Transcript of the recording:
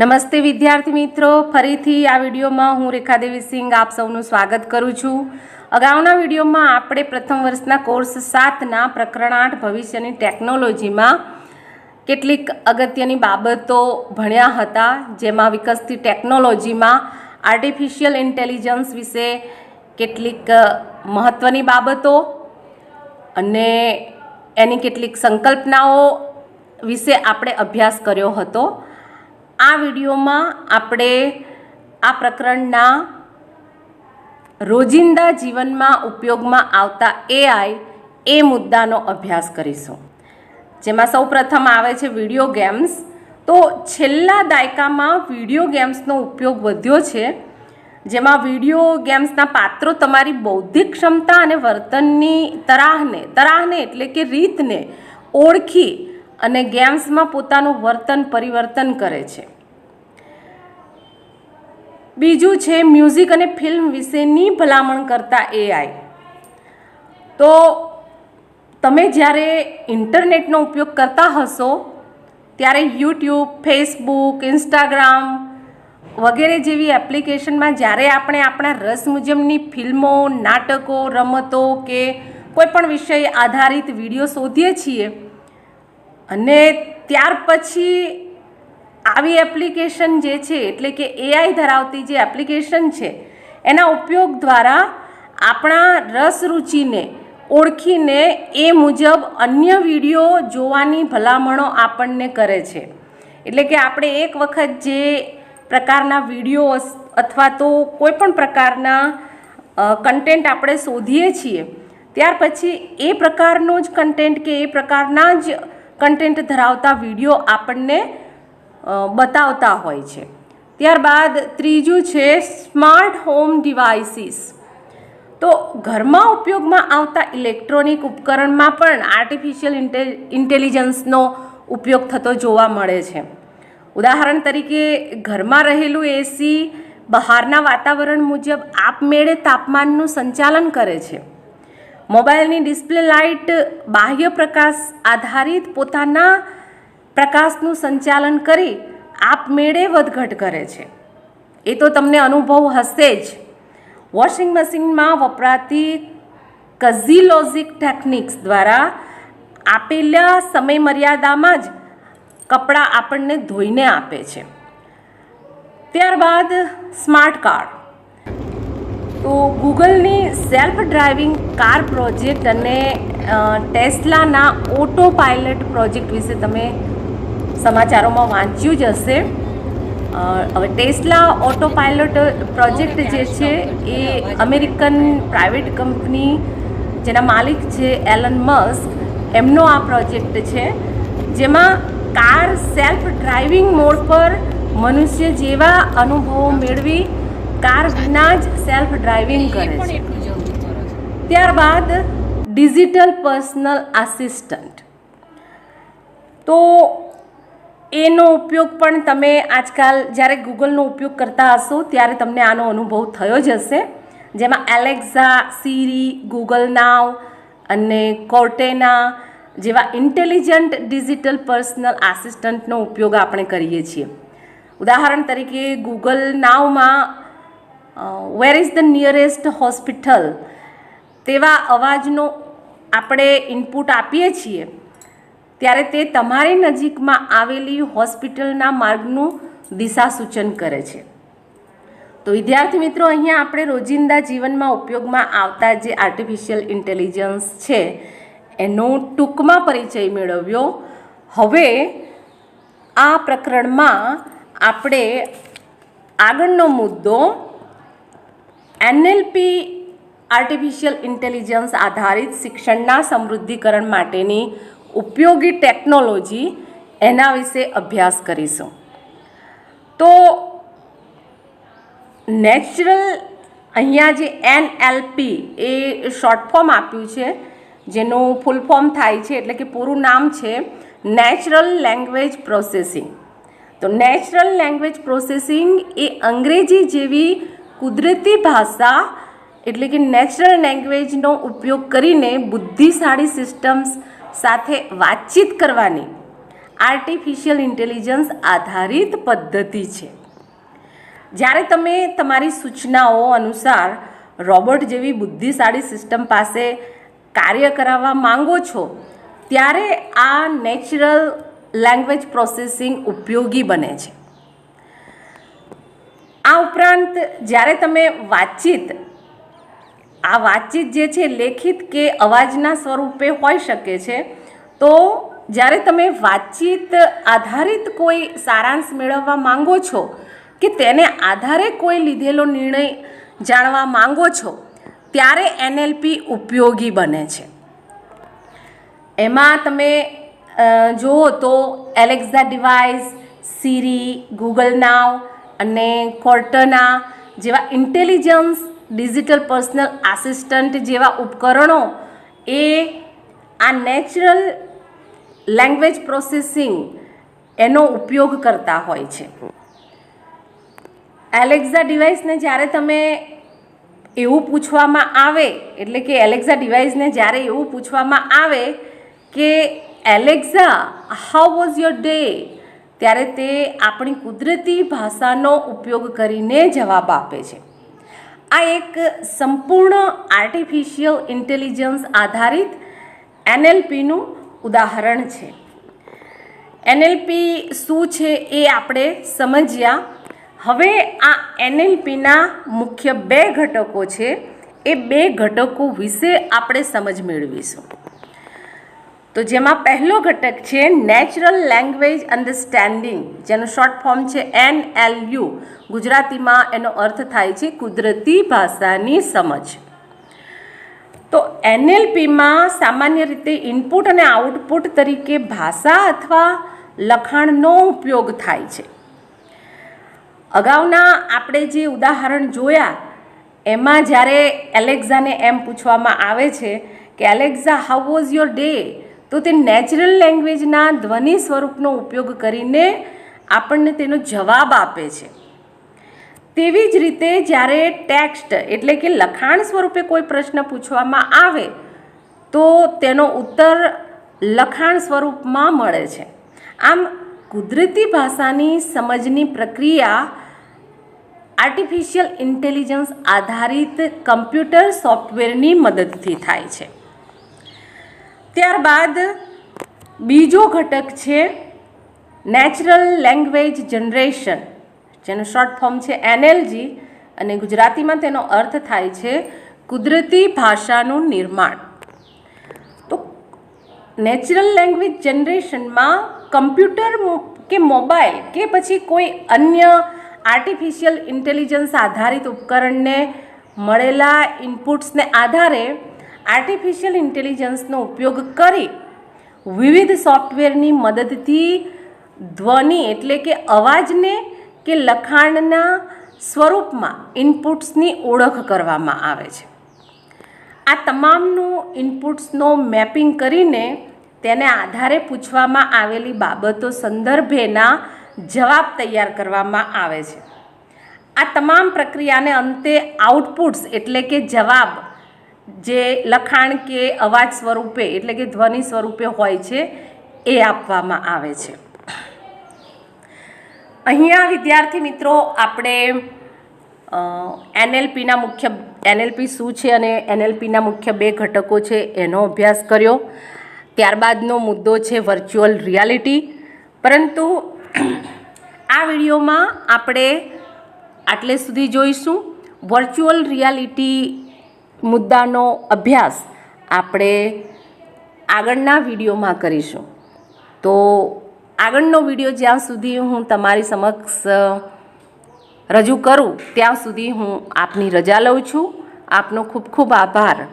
નમસ્તે વિદ્યાર્થી મિત્રો. ફરીથી આ વિડીયોમાં હું રેખાદેવી સિંઘ આપ સૌનું સ્વાગત કરું છું. અગાઉના વિડીયોમાં આપણે પ્રથમ વર્ષના કોર્સ સાતના પ્રકરણ આઠ ભવિષ્યની ટેકનોલોજીમાં કેટલીક અગત્યની બાબતો ભણ્યા હતા, જેમાં વિકસતી ટેકનોલોજીમાં આર્ટિફિશિયલ ઇન્ટેલિજન્સ વિશે કેટલીક મહત્ત્વની બાબતો અને એની કેટલીક સંકલ્પનાઓ વિશે આપણે અભ્યાસ કર્યો હતો. આ વિડીયોમાં આપણે આ પ્રકરણના રોજિંદા જીવનમાં ઉપયોગમાં આવતા એઆઈ એ મુદ્દાનો અભ્યાસ કરીશું. જેમાં સૌ પ્રથમ આવે છે વીડિયો ગેમ્સ. તો છેલ્લા દાયકામાં વીડિયો ગેમ્સનો ઉપયોગ વધ્યો છે. જેમાં વીડિયો ગેમ્સના પાત્રો તમારી બૌદ્ધિક ક્ષમતા અને વર્તનની તરાહને તરાહને એટલે કે રીતને ઓળખી અને ગેમ્સમાં પોતાનું વર્તન પરિવર્તન કરે છે. બીજું છે મ્યુઝિક અને ફિલ્મ વિશેની ભલામણ કરતા એઆઈ તો તમે જ્યારે ઇન્ટરનેટનો ઉપયોગ કરતા હશો, ત્યારે યુટ્યુબ, ફેસબુક, ઇન્સ્ટાગ્રામ વગેરે જેવી એપ્લિકેશનમાં જ્યારે આપણે આપણા રસ મુજબની ફિલ્મો, નાટકો, રમતો કે કોઈપણ વિષય આધારિત વીડિયો શોધીએ છીએ અને ત્યાર પછી આવી એપ્લિકેશન જે છે, એટલે કે એઆઈ ધરાવતી જે એપ્લિકેશન છે, એના ઉપયોગ દ્વારા આપણા રસ રુચિને ઓળખીને એ મુજબ અન્ય વીડિયો જોવાની ભલામણો આપણને કરે છે. એટલે કે આપણે એક વખત જે પ્રકારના વીડિયો અથવા તો કોઈપણ પ્રકારના કન્ટેન્ટ આપણે શોધીએ છીએ, ત્યાર પછી એ પ્રકારનો જ કન્ટેન્ટ કે એ પ્રકારના જ કન્ટેન્ટ ધરાવતા વીડિયો આપણને બતાવતા હોય છે. ત્યારબાદ ત્રીજું છે સ્માર્ટ હોમ ડિવાઇસીસ. તો ઘરમાં ઉપયોગમાં આવતા ઇલેક્ટ્રોનિક ઉપકરણમાં પણ આર્ટિફિશિયલ ઇન્ટેલિજન્સનો ઉપયોગ થતો જોવા મળે છે. ઉદાહરણ તરીકે, ઘરમાં રહેલું એસી બહારના વાતાવરણ મુજબ આપમેળે તાપમાનનું સંચાલન કરે છે. મોબાઈલની ડિસ્પ્લે લાઇટ બાહ્ય પ્રકાશ આધારિત પોતાના પ્રકાશનું સંચાલન કરી આપમેળે વધઘટ કરે છે. એ તો તમને અનુભવ હશે જ. વોશિંગ મશીનમાં વપરાતી કઝીલોજિક ટેકનિક્સ દ્વારા આપેલા સમય મર્યાદામાં જ કપડાં આપણને ધોઈને આપે છે. ત્યારબાદ સ્માર્ટ કાર તો ગૂગલની સેલ્ફ ડ્રાઇવિંગ કાર પ્રોજેક્ટ અને ટેસ્લાના ઓટો પાયલટ પ્રોજેક્ટ વિશે તમે સમાચારોમાં વાંચ્યું જ હશે. હવે ટેસ્લા ઓટો પાયલટ પ્રોજેક્ટ જે છે એ અમેરિકન પ્રાઇવેટ કંપની જેના માલિક છે એલન મસ્ક, એમનો આ પ્રોજેક્ટ છે. જેમાં કાર સેલ્ફ ડ્રાઇવિંગ મોડ પર મનુષ્ય જેવા અનુભવો મેળવી કાર વિના જ સેલ્ફ ડ્રાઇવિંગ કરે છે. ત્યારબાદ ડિજિટલ પર્સનલ આસિસ્ટન્ટ તો એનો ઉપયોગ પણ તમે આજકાલ જ્યારે ગૂગલનો ઉપયોગ કરતા હશો ત્યારે તમને આનો અનુભવ થયો જ હશે. જેમાં એલેક્ઝા સીરી ગૂગલ નાવ અને કોર્ટેના જેવા ઇન્ટેલિજન્ટ ડિજિટલ પર્સનલ આસિસ્ટન્ટનો ઉપયોગ આપણે કરીએ છીએ. ઉદાહરણ તરીકે Google નાવમાં where is the nearest hospital તેવા અવાજનો આપણે ઇનપુટ આપીએ છીએ. ત્યારે તે તમારી નજીકમાં આવેલી હોસ્પિટલના માર્ગનું દિશા સૂચન કરે છે. તો વિદ્યાર્થી મિત્રો, અહીંયા આપણે રોજિંદા જીવનમાં ઉપયોગમાં આવતા જે આર્ટિફિશિયલ ઇન્ટેલિજન્સ છે, એનો ટૂંકમાં પરિચય મેળવ્યો. હવે આ પ્રકરણમાં આપણે આગળનો મુદ્દો એનએલપી આર્ટિફિશિયલ ઇન્ટેલિજન્સ આધારિત શિક્ષણના સમૃદ્ધિકરણ માટેની ઉપયોગી ટેકનોલોજી એના વિશે અભ્યાસ કરીશું. તો નેચરલ અહીંયા જે એનએલપી એ શોર્ટ ફોર્મ આપ્યું છે, જેનું ફૂલ ફોર્મ થાય છે એટલે કે પૂરું નામ છે નેચરલ લેંગ્વેજ પ્રોસેસિંગ. તો નેચરલ લેંગ્વેજ પ્રોસેસિંગ એ અંગ્રેજી જેવી કુદરતી ભાષા એટલે કે નેચરલ લેંગ્વેજનો ઉપયોગ કરીને બુદ્ધિશાળી સિસ્ટમ્સ સાથે વાતચીત કરવાની આર્ટિફિશિયલ ઇન્ટેલિજન્સ આધારિત પદ્ધતિ છે. જ્યારે તમે તમારી સૂચનાઓ અનુસાર રોબોટ જેવી બુદ્ધિશાળી સિસ્ટમ પાસે કાર્ય કરાવવા માંગો છો, ત્યારે આ નેચરલ લેંગ્વેજ પ્રોસેસિંગ ઉપયોગી બને છે. આ ઉપરાંત જ્યારે તમે વાતચીત, આ વાતચીત જે છે લેખિત કે અવાજના સ્વરૂપે હોઈ શકે છે, તો જ્યારે તમે વાતચીત આધારિત કોઈ સારાંશ મેળવવા માંગો છો કે તેને આધારે કોઈ લીધેલો નિર્ણય જાણવા માંગો છો, ત્યારે એનએલપી ઉપયોગી બને છે. એમાં તમે જુઓ તો એલેક્ઝા ડિવાઇસ સીરી ગૂગલ નાવ અને કોર્ટના જેવા ઇન્ટેલિજન્સ ડિજિટલ પર્સનલ આસિસ્ટન્ટ જેવા ઉપકરણો એ આ નેચરલ લેંગ્વેજ પ્રોસેસિંગ એનો ઉપયોગ કરતા હોય છે. એલેક્ઝા ડિવાઇસને જ્યારે તમે એવું પૂછવામાં આવે, એટલે કે એલેક્ઝા ડિવાઇસને જ્યારે એવું પૂછવામાં આવે કે Alexa how was your day ત્યારે તે આપણી કુદરતી ભાષાનો ઉપયોગ કરીને જવાબ આપે છે. આ એક સંપૂર્ણ આર્ટિફિશિયલ ઇન્ટેલિજન્સ આધારિત એનએલપીનું ઉદાહરણ છે. એનએલપી શું છે એ આપણે સમજ્યા. હવે આ એનએલપીના મુખ્ય બે ઘટકો છે. એ બે ઘટકો વિશે આપણે સમજ મેળવીશું. તો જેમાં પહેલો ઘટક છે નેચરલ લેંગ્વેજ અન્ડરસ્ટેન્ડિંગ, જેનો શોર્ટ ફોર્મ છે એન એલ યુ. ગુજરાતીમાં એનો અર્થ થાય છે કુદરતી ભાષાની સમજ. તો એનએલપીમાં સામાન્ય રીતે ઇનપુટ અને આઉટપુટ તરીકે ભાષા અથવા લખાણનો ઉપયોગ થાય છે. અગાઉના આપણે જે ઉદાહરણ જોયા, એમાં જ્યારે એલેક્ઝાને એમ પૂછવામાં આવે છે કે, Alexa, how was your day? તો તે નેચરલ લેંગ્વેજના ધ્વનિ સ્વરૂપનો ઉપયોગ કરીને આપણને તેનો જવાબ આપે છે. તેવી જ રીતે જ્યારે ટેક્સ્ટ એટલે કે લખાણ સ્વરૂપે કોઈ પ્રશ્ન પૂછવામાં આવે, તો તેનો ઉત્તર લખાણ સ્વરૂપમાં મળે છે. આમ, કુદરતી ભાષાની સમજની પ્રક્રિયા આર્ટિફિશિયલ ઇન્ટેલિજન્સ આધારિત કમ્પ્યુટર સોફ્ટવેરની મદદથી થાય છે. ત્યારબાદ બીજો ઘટક છે નેચરલ લેંગ્વેજ જનરેશન, જેનું શોર્ટ ફોર્મ છે એનએલજી અને ગુજરાતીમાં તેનો અર્થ થાય છે કુદરતી ભાષાનું નિર્માણ. તો નેચરલ લેંગ્વેજ જનરેશનમાં કમ્પ્યુટર કે મોબાઈલ કે પછી કોઈ અન્ય આર્ટિફિશિયલ ઇન્ટેલિજન્સ આધારિત ઉપકરણને મળેલા ઇનપુટ્સને આધારે આર્ટિફિશિયલ ઇન્ટેલિજન્સનો ઉપયોગ કરી વિવિધ સોફ્ટવેરની મદદથી ધ્વનિ એટલે કે અવાજને કે લખાણના સ્વરૂપમાં ઇનપુટ્સની ઓળખ કરવામાં આવે છે. આ તમામનું ઇનપુટ્સનો મેપિંગ કરીને તેને આધારે પૂછવામાં આવેલી બાબતો સંદર્ભેના જવાબ તૈયાર કરવામાં આવે છે. આ તમામ પ્રક્રિયાને અંતે આઉટપુટ્સ એટલે કે જવાબ જે લખાણ કે અવાજ સ્વરૂપે, એટલે કે ધ્વનિ સ્વરૂપે હોય છે, એ આપવામાં આવે છે. અહીંયા વિદ્યાર્થી મિત્રો, આપણે એનએલપીના મુખ્ય એનએલપી શું છે અને એનએલપીના મુખ્ય બે ઘટકો છે એનો અભ્યાસ કર્યો. ત્યારબાદનો મુદ્દો છે વર્ચ્યુઅલ રિયાલિટી પરંતુ આ વિડીયોમાં આપણે આટલે સુધી જોઈશું. વર્ચ્યુઅલ રિયાલિટી મુદ્દાનો અભ્યાસ આપણે આગળના વિડીયોમાં કરીશું. તો આગળનો વીડિયો જ્યાં સુધી હું તમારી સમક્ષ રજૂ કરું, ત્યાં સુધી હું આપની રજા લઉં છું. આપનો ખૂબ ખૂબ આભાર.